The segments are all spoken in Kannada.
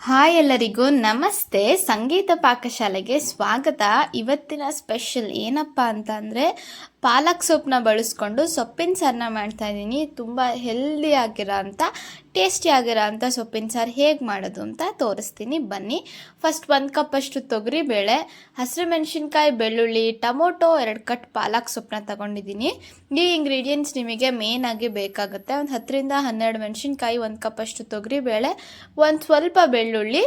ಹಾಯ್ ಎಲ್ಲರಿಗೂ. ನಮಸ್ತೆ. ಸಂಗೀತ ಪಾಕಶಾಲೆಗೆ ಸ್ವಾಗತ. ಇವತ್ತಿನ ಸ್ಪೆಷಲ್ ಏನಪ್ಪ ಅಂತ ಅಂದರೆ ಪಾಲಕ್ ಸೊಪ್ಪನ್ನ ಬಳಸ್ಕೊಂಡು ಸೊಪ್ಪಿನ ಸಾರನ್ನ ಮಾಡ್ತಾ ಇದ್ದೀನಿ. ತುಂಬ ಹೆಲ್ದಿ ಆಗಿರೋ ಅಂಥ ಟೇಸ್ಟಿ ಸೊಪ್ಪಿನ ಸಾರು ಹೇಗೆ ಮಾಡೋದು ಅಂತ ತೋರಿಸ್ತೀನಿ. ಬನ್ನಿ. ಫಸ್ಟ್ ಒಂದು ಕಪ್ಪಷ್ಟು ತೊಗರಿಬೇಳೆ ಹಸಿರು ಮೆಣಸಿನ್ಕಾಯಿ, ಬೆಳ್ಳುಳ್ಳಿ, ಟೊಮೊಟೊ, ಎರಡು ಕಟ್ ಪಾಲಕ್ ಸೊಪ್ಪನ್ನ ತಗೊಂಡಿದ್ದೀನಿ. ಈ ಇಂಗ್ರೀಡಿಯೆಂಟ್ಸ್ ನಿಮಗೆ ಮೇನ್ ಆಗಿ ಬೇಕಾಗುತ್ತೆ. ಒಂದು ಹತ್ತರಿಂದ ಹನ್ನೆರಡು ಮೆಣಸಿನ್ಕಾಯಿ, ಒಂದು ಕಪ್ಪಷ್ಟು ತೊಗರಿಬೇಳೆ ಒಂದು ಸ್ವಲ್ಪ ಬೆಳ್ಳುಳ್ಳಿ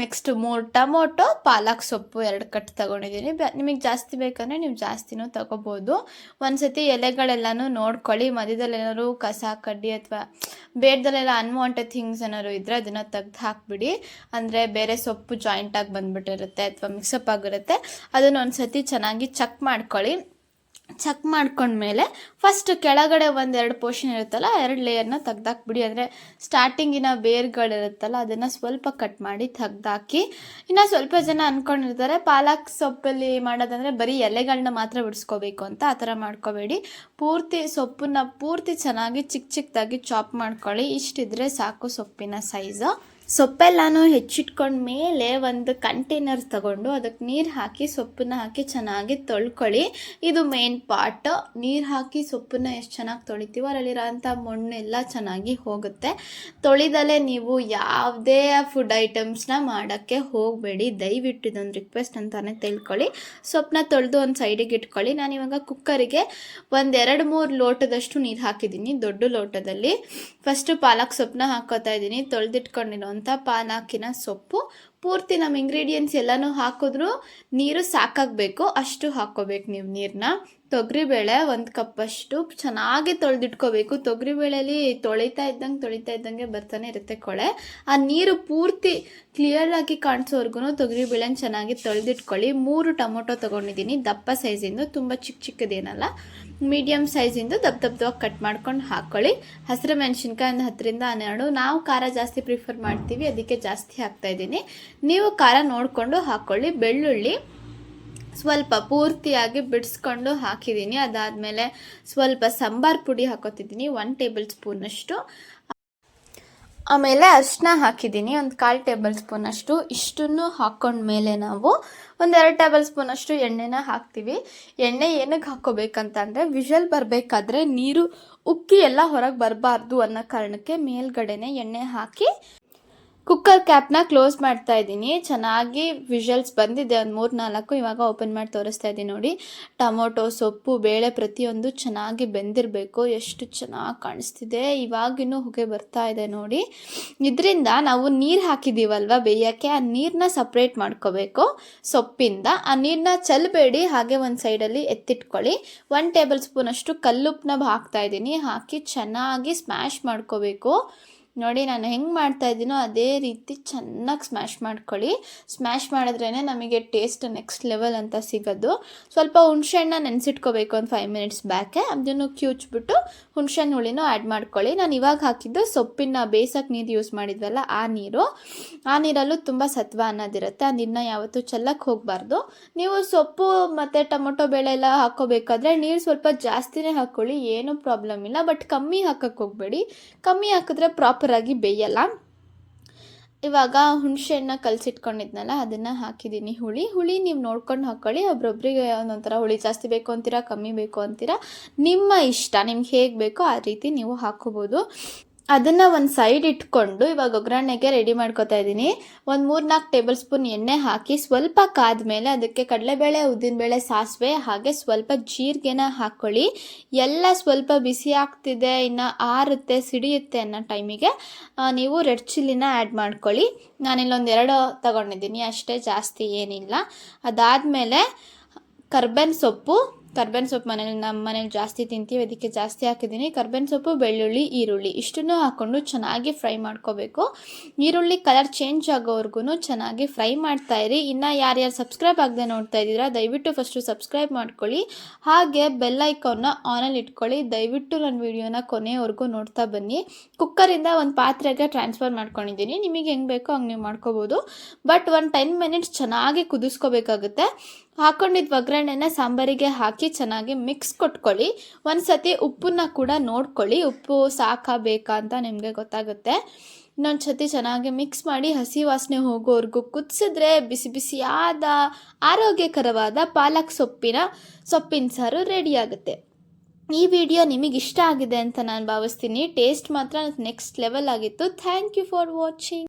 ನೆಕ್ಸ್ಟ್ ಮೂರು ಟೊಮೊಟೊ, ಪಾಲಕ್ ಸೊಪ್ಪು ಎರಡು ಕಟ್ ತಗೊಂಡಿದ್ದೀನಿ. ನಿಮಗೆ ಜಾಸ್ತಿ ಬೇಕಂದರೆ ನೀವು ಜಾಸ್ತಿನೂ ತಗೋಬೋದು. ಒಂದು ಸತಿ ಎಲೆಗಳೆಲ್ಲನೂ ನೋಡ್ಕೊಳ್ಳಿ. ಮಧ್ಯದಲ್ಲಿ ಏನಾದ್ರು ಕಸ, ಕಡ್ಡಿ ಅಥವಾ ಬೇಡದಲ್ಲೆಲ್ಲ ಅನ್ವಾಂಟೆಡ್ ಥಿಂಗ್ಸ್ ಏನಾದ್ರು ಇದ್ದರೆ ಅದನ್ನು ತೆಗ್ದು ಹಾಕ್ಬಿಡಿ. ಅಂದರೆ ಬೇರೆ ಸೊಪ್ಪು ಜಾಯಿಂಟಾಗಿ ಬಂದುಬಿಟ್ಟಿರುತ್ತೆ ಅಥವಾ ಮಿಕ್ಸಪ್ ಆಗಿರುತ್ತೆ. ಅದನ್ನು ಒಂದು ಸತಿ ಚೆನ್ನಾಗಿ ಚೆಕ್ ಮಾಡ್ಕೊಳ್ಳಿ. ಚೆಕ್ ಮಾಡ್ಕೊಂಡ್ಮೇಲೆ ಫಸ್ಟ್ ಕೆಳಗಡೆ ಒಂದೆರಡು ಪೋರ್ಷನ್ ಇರುತ್ತಲ್ಲ, ಎರಡು ಲೇಯರ್ನ ತೆಗ್ದಾಕ್ಬಿಡಿ. ಅಂದರೆ ಸ್ಟಾರ್ಟಿಂಗಿನ ಬೇರ್ಗಳಿರುತ್ತಲ್ಲ, ಅದನ್ನು ಸ್ವಲ್ಪ ಕಟ್ ಮಾಡಿ ತೆಗ್ದಾಕಿ, ಇನ್ನು ಸ್ವಲ್ಪ ಜನ ಅಂದ್ಕೊಂಡಿರ್ತಾರೆ ಪಾಲಕ್ ಸೊಪ್ಪಲ್ಲಿ ಮಾಡೋದಂದರೆ ಬರೀ ಎಲೆಗಳನ್ನ ಮಾತ್ರ ಬಿಡಿಸ್ಕೋಬೇಕು ಅಂತ ಆ ಥರ ಮಾಡ್ಕೋಬೇಡಿ. ಪೂರ್ತಿ ಸೊಪ್ಪನ್ನ ಪೂರ್ತಿ ಚೆನ್ನಾಗಿ ಚಿಕ್ಕ ಚಿಕ್ಕದಾಗಿ ಚಾಪ್ ಮಾಡ್ಕೊಳ್ಳಿ. ಇಷ್ಟಿದ್ರೆ ಸಾಕು ಸೊಪ್ಪಿನ ಸೈಜು ಸೊಪ್ಪೆಲ್ಲಾನು ಹೆಚ್ಚಿಟ್ಕೊಂಡ ಮೇಲೆ ಒಂದು ಕಂಟೈನರ್ ತಗೊಂಡು ಅದಕ್ಕೆ ನೀರು ಹಾಕಿ ಸೊಪ್ಪನ್ನ ಹಾಕಿ ಚೆನ್ನಾಗಿ ತೊಳ್ಕೊಳ್ಳಿ. ಇದು ಮೇನ್ ಪಾರ್ಟ್ ನೀರು ಹಾಕಿ ಸೊಪ್ಪನ್ನ ಎಷ್ಟು ಚೆನ್ನಾಗಿ ತೊಳಿತೀವೋ ಅದರಲ್ಲಿರೋಂಥ ಮಣ್ಣೆಲ್ಲ ಚೆನ್ನಾಗಿ ಹೋಗುತ್ತೆ. ತೊಳಿದಲೇ ನೀವು ಯಾವುದೇ ಫುಡ್ ಐಟಮ್ಸ್ನ ಮಾಡೋಕ್ಕೆ ಹೋಗಬೇಡಿ. ದಯವಿಟ್ಟು ಇದೊಂದು ರಿಕ್ವೆಸ್ಟ್ ಅಂತಾನೆ ತಿಳ್ಕೊಳ್ಳಿ. ಸೊಪ್ಪನ್ನ ತೊಳೆದು ಒಂದು ಸೈಡಿಗೆ ಇಟ್ಕೊಳ್ಳಿ. ನಾನು ಇವಾಗ ಕುಕ್ಕರಿಗೆ ಒಂದೆರಡು ಮೂರು ಲೋಟದಷ್ಟು ನೀರು ಹಾಕಿದ್ದೀನಿ, ದೊಡ್ಡ ಲೋಟದಲ್ಲಿ. ಫಸ್ಟು ಪಾಲಕ್ ಸೊಪ್ಪನ್ನ ಹಾಕೋತಾ ಇದ್ದೀನಿ. ತೊಳೆದಿಟ್ಕೊಂಡಿರೋ ಅಂತ ಪಾನಾಕಿನ ಸೊಪ್ಪು. ಪೂರ್ತಿ ನಮ್ಮ ಇಂಗ್ರೀಡಿಯೆಂಟ್ಸ್ ಎಲ್ಲನೂ ಹಾಕಿದ್ರು ನೀರು ಸಾಕಾಗಬೇಕು. ಅಷ್ಟು ಹಾಕ್ಕೋಬೇಕು ನೀವು ನೀರನ್ನ ತೊಗರಿಬೇಳೆ ಒಂದು ಕಪ್ಪಷ್ಟು ಚೆನ್ನಾಗಿ ತೊಳೆದಿಟ್ಕೋಬೇಕು. ತೊಗರಿಬೇಳೆಲಿ ತೊಳಿತಾ ಇದ್ದಂಗೆ ತೊಳಿತಾ ಇದ್ದಂಗೆ ಬರ್ತಾನೆ ಇರುತ್ತೆ ಕೊಳೆ. ಆ ನೀರು ಪೂರ್ತಿ ಕ್ಲಿಯರಾಗಿ ಕಾಣಿಸೋವರೆಗೂ ತೊಗರಿಬೇಳೆನ ಚೆನ್ನಾಗಿ ತೊಳೆದಿಟ್ಕೊಳ್ಳಿ. ಮೂರು ಟೊಮೊಟೊ ತೊಗೊಂಡಿದ್ದೀನಿ. ದಪ್ಪ ಸೈಜಿಂದು, ತುಂಬ ಚಿಕ್ಕ ಚಿಕ್ಕದೇನಲ್ಲ. ಮೀಡಿಯಮ್ ಸೈಜಿಂದು ದಪ್ಪ ದಪ್ಪವಾಗಿ ಕಟ್ ಮಾಡ್ಕೊಂಡು ಹಾಕ್ಕೊಳ್ಳಿ ಹಸಿರು ಮೆಣಸಿನ್ಕಾಯಿ ಒಂದು ಹತ್ತರಿಂದ ಹನ್ನೆರಡು. ನಾವು ಖಾರ ಜಾಸ್ತಿ ಪ್ರಿಫರ್ ಮಾಡ್ತೀವಿ, ಅದಕ್ಕೆ ಜಾಸ್ತಿ ಹಾಕ್ತಾ ಇದ್ದೀನಿ. ನೀವು ಖಾರ ನೋಡಿಕೊಂಡು ಹಾಕ್ಕೊಳ್ಳಿ ಬೆಳ್ಳುಳ್ಳಿ ಸ್ವಲ್ಪ ಪೂರ್ತಿಯಾಗಿ ಬಿಡಿಸ್ಕೊಂಡು ಹಾಕಿದ್ದೀನಿ. ಅದಾದಮೇಲೆ ಸ್ವಲ್ಪ ಸಾಂಬಾರು ಪುಡಿ ಹಾಕೋತಿದ್ದೀನಿ. ಒನ್ ಟೇಬಲ್ ಸ್ಪೂನಷ್ಟು ಆಮೇಲೆ ಅರಿಶಿನ ಹಾಕಿದ್ದೀನಿ. ಒಂದು ಕಾಲು ಟೇಬಲ್ ಸ್ಪೂನಷ್ಟು ಇಷ್ಟನ್ನು ಹಾಕ್ಕೊಂಡ್ಮೇಲೆ ನಾವು ಒಂದೆರಡು ಟೇಬಲ್ ಸ್ಪೂನಷ್ಟು ಎಣ್ಣೆನ ಹಾಕ್ತೀವಿ. ಎಣ್ಣೆ ಏನಕ್ಕೆ ಹಾಕ್ಕೋಬೇಕಂತಂದರೆ ವಿಷಲ್ ಬರಬೇಕಾದ್ರೆ ನೀರು ಉಕ್ಕಿ ಎಲ್ಲ ಹೊರಗೆ ಬರಬಾರ್ದು ಅನ್ನೋ ಕಾರಣಕ್ಕೆ ಮೇಲ್ಗಡೆನೆ ಎಣ್ಣೆ ಹಾಕಿ ಕುಕ್ಕರ್ ಕ್ಯಾಪ್ನ ಕ್ಲೋಸ್ ಮಾಡ್ತಾ ಇದ್ದೀನಿ. ಚೆನ್ನಾಗಿ ವಿಷಲ್ಸ್ ಬಂದಿದೆ. ಒಂದು ಮೂರು ನಾಲ್ಕು ಇವಾಗ ಓಪನ್ ಮಾಡಿ ತೋರಿಸ್ತಾ ಇದ್ದೀನಿ ನೋಡಿ. ಟೊಮೊಟೊ, ಸೊಪ್ಪು, ಬೇಳೆ ಪ್ರತಿಯೊಂದು ಚೆನ್ನಾಗಿ ಬೆಂದಿರಬೇಕು. ಎಷ್ಟು ಚೆನ್ನಾಗಿ ಕಾಣಿಸ್ತಿದೆ. ಇವಾಗಿನೂ ಹೊಗೆ ಬರ್ತಾ ಇದೆ ನೋಡಿ. ಇದರಿಂದ ನಾವು ನೀರು ಹಾಕಿದ್ದೀವಲ್ವ ಬೇಯೋಕ್ಕೆ? ಆ ನೀರನ್ನ ಸಪ್ರೇಟ್ ಮಾಡ್ಕೋಬೇಕು ಸೊಪ್ಪಿಂದ. ಆ ನೀರನ್ನ ಚೆಲ್ಲಬೇಡಿ ಹಾಗೆ ಒಂದು ಸೈಡಲ್ಲಿ ಎತ್ತಿಟ್ಕೊಳ್ಳಿ. ಒನ್ ಟೇಬಲ್ ಸ್ಪೂನಷ್ಟು ಕಲ್ಲುಪ್ಪನ್ನ ಹಾಕ್ತಾ ಇದ್ದೀನಿ. ಹಾಕಿ ಚೆನ್ನಾಗಿ ಸ್ಮ್ಯಾಶ್ ಮಾಡ್ಕೋಬೇಕು. ನೋಡಿ ನಾನು ಹೆಂಗೆ ಮಾಡ್ತಾ ಇದ್ದೀನೋ ಅದೇ ರೀತಿ ಚೆನ್ನಾಗಿ ಸ್ಮ್ಯಾಶ್ ಮಾಡ್ಕೊಳ್ಳಿ. ಸ್ಮ್ಯಾಶ್ ಮಾಡಿದ್ರೇ ನಮಗೆ ಟೇಸ್ಟ್ ನೆಕ್ಸ್ಟ್ ಲೆವೆಲ್ ಅಂತ ಸಿಗೋದು. ಸ್ವಲ್ಪ ಹುಣ್ಸೆಹಣ್ಣ ನೆನೆಸಿಟ್ಕೋಬೇಕು ಒಂದು ಫೈವ್ ಮಿನಿಟ್ಸ್ ಬ್ಯಾಕೆ ಅದನ್ನು ಕ್ಯೂಚ್ಬಿಟ್ಟು ಹುಣ್ಸೆಹಣ್ಣು ಹುಳಿನೂ ಆ್ಯಡ್ ಮಾಡ್ಕೊಳ್ಳಿ. ನಾನು ಇವಾಗ ಹಾಕಿದ್ದು ಸೊಪ್ಪಿನ ಬೇಸಕ್ಕೆ ನೀರು ಯೂಸ್ ಮಾಡಿದ್ವಲ್ಲ ಆ ನೀರು. ಆ ನೀರಲ್ಲೂ ತುಂಬ ಸತ್ವ ಅನ್ನೋದಿರುತ್ತೆ. ಆ ನೀರನ್ನ ಯಾವತ್ತೂ ಚೆಲ್ಲಕ್ಕೆ ಹೋಗಬಾರ್ದು. ನೀವು ಸೊಪ್ಪು ಮತ್ತು ಟೊಮೊಟೊ ಬೇಳೆ ಎಲ್ಲ ಹಾಕೋಬೇಕಾದ್ರೆ ನೀರು ಸ್ವಲ್ಪ ಜಾಸ್ತಿನೇ ಹಾಕ್ಕೊಳ್ಳಿ ಏನೂ ಪ್ರಾಬ್ಲಮ್ ಇಲ್ಲ. ಬಟ್ ಕಮ್ಮಿ ಹಾಕಕ್ಕೆ ಹೋಗಬೇಡಿ. ಕಮ್ಮಿ ಹಾಕಿದ್ರೆ ಪ್ರಾಪರಾಗಿ ಬೇಯಲ್ಲ. ಇವಾಗ ಹುಣಸೆಹಣ್ಣ ಕಲಸಿಟ್ಕೊಂಡಿದ್ನಲ್ಲ, ಅದನ್ನು ಹಾಕಿದ್ದೀನಿ. ಹುಳಿ ಹುಳಿ ನೀವು ನೋಡ್ಕೊಂಡು ಹಾಕ್ಕೊಳ್ಳಿ ಒಬ್ರೊಬ್ರಿಗೆ ಒಂದೊಂಥರ ಹುಳಿ ಜಾಸ್ತಿ ಬೇಕು ಅಂತೀರಾ, ಕಮ್ಮಿ ಬೇಕು ಅಂತೀರಾ, ನಿಮ್ಮ ಇಷ್ಟ, ನಿಮ್ಗೆ ಹೇಗೆ ಬೇಕೋ ಆ ರೀತಿ ನೀವು ಹಾಕೋಬೋದು. ಅದನ್ನು ಒಂದು ಸೈಡ್ ಇಟ್ಕೊಂಡು ಇವಾಗ ಒಗ್ಗರಣೆಗೆ ರೆಡಿ ಮಾಡ್ಕೊತಾ ಇದ್ದೀನಿ. ಒಂದು ಮೂರು ನಾಲ್ಕು ಟೇಬಲ್ ಸ್ಪೂನ್ ಎಣ್ಣೆ ಹಾಕಿ ಸ್ವಲ್ಪ ಕಾದ ಮೇಲೆ ಅದಕ್ಕೆ ಕಡಲೆಬೇಳೆ, ಉದ್ದಿನಬೇಳೆ, ಸಾಸಿವೆ ಹಾಗೆ ಸ್ವಲ್ಪ ಜೀರಿಗೆನ ಹಾಕ್ಕೊಳ್ಳಿ ಎಲ್ಲ ಸ್ವಲ್ಪ ಬಿಸಿ ಆಗ್ತಿದೆ, ಇನ್ನು ಆರುತ್ತೆ, ಸಿಡಿಯುತ್ತೆ ಅನ್ನೋ ಟೈಮಿಗೆ ನೀವು ರೆಡ್ ಚಿಲ್ಲಿನ ಆ್ಯಡ್ ಮಾಡ್ಕೊಳ್ಳಿ. ನಾನಿಲ್ಲೊಂದು ಎರಡು ತಗೊಂಡಿದ್ದೀನಿ, ಅಷ್ಟೇ ಜಾಸ್ತಿ ಏನಿಲ್ಲ. ಅದಾದಮೇಲೆ ಕರ್ಬನ್ ಸೊಪ್ಪು ಕರ್ಬೇವಿನ ಸೊಪ್ಪು ಮನೇಲಿ, ನಮ್ಮ ಮನೇಲಿ ಜಾಸ್ತಿ ತಿಂತೀವಿ, ಅದಕ್ಕೆ ಜಾಸ್ತಿ ಹಾಕಿದ್ದೀನಿ. ಕರ್ಬೇನ್ ಸೊಪ್ಪು, ಬೆಳ್ಳುಳ್ಳಿ, ಈರುಳ್ಳಿ, ಇಷ್ಟನ್ನು ಹಾಕ್ಕೊಂಡು ಚೆನ್ನಾಗಿ ಫ್ರೈ ಮಾಡ್ಕೋಬೇಕು. ಈರುಳ್ಳಿ ಕಲರ್ ಚೇಂಜ್ ಆಗೋವರೆಗೂ ಚೆನ್ನಾಗಿ ಫ್ರೈ ಮಾಡ್ತಾ ಇರಿ. ಇನ್ನು ಯಾರ್ಯಾರು ಸಬ್ಸ್ಕ್ರೈಬ್ ಆಗದೆ ನೋಡ್ತಾ ಇದ್ದೀರಾ, ದಯವಿಟ್ಟು ಫಸ್ಟು ಸಬ್ಸ್ಕ್ರೈಬ್ ಮಾಡ್ಕೊಳ್ಳಿ. ಹಾಗೆ ಬೆಲ್ ಐಕಾನ್ನ ಆನಲ್ಲಿ ಇಟ್ಕೊಳ್ಳಿ. ದಯವಿಟ್ಟು ನನ್ನ ವೀಡಿಯೋನ ಕೊನೆಯವರೆಗೂ ನೋಡ್ತಾ ಬನ್ನಿ. ಕುಕ್ಕರಿಂದ ಒಂದು ಪಾತ್ರೆಗೆ ಟ್ರಾನ್ಸ್ಫರ್ ಮಾಡ್ಕೊಂಡಿದ್ದೀನಿ. ನಿಮಗೆ ಹೆಂಗೆ ಬೇಕೋ ಹಂಗೆ ನೀವು ಮಾಡ್ಕೋಬೋದು. ಬಟ್ ಒಂದು ಟೆನ್ ಮಿನಿಟ್ಸ್ ಚೆನ್ನಾಗಿ ಕುದಿಸ್ಕೋಬೇಕಾಗುತ್ತೆ. ಹಾಕೊಂಡಿದ್ದ ಒಗ್ಗರಣೆನ ಸಾಂಬಾರಿಗೆ ಹಾಕಿ ಚೆನ್ನಾಗಿ ಮಿಕ್ಸ್ ಕೊಟ್ಕೊಳ್ಳಿ. ಒಂದು ಸತಿ ಉಪ್ಪನ್ನ ಕೂಡ ನೋಡ್ಕೊಳ್ಳಿ. ಉಪ್ಪು ಸಾಕಾ ಬೇಕಾ ಅಂತ ನಿಮಗೆ ಗೊತ್ತಾಗುತ್ತೆ. ಇನ್ನೊಂದು ಸತಿ ಚೆನ್ನಾಗಿ ಮಿಕ್ಸ್ ಮಾಡಿ ಹಸಿ ವಾಸನೆ ಹೋಗೋವರೆಗೂ ಕುದಿಸಿದ್ರೆ ಬಿಸಿ ಬಿಸಿಯಾದ ಆರೋಗ್ಯಕರವಾದ ಪಾಲಕ್ ಸೊಪ್ಪಿನ ಸೊಪ್ಪಿನ ಸಾರು ರೆಡಿಯಾಗುತ್ತೆ ಈ ವಿಡಿಯೋ ನಿಮಗೆ ಇಷ್ಟ ಆಗಿದೆ ಅಂತ ನಾನು ಭಾವಿಸ್ತೀನಿ. ಟೇಸ್ಟ್ ಮಾತ್ರ ನೆಕ್ಸ್ಟ್ ಲೆವೆಲ್ ಆಗಿತ್ತು. Thank you for watching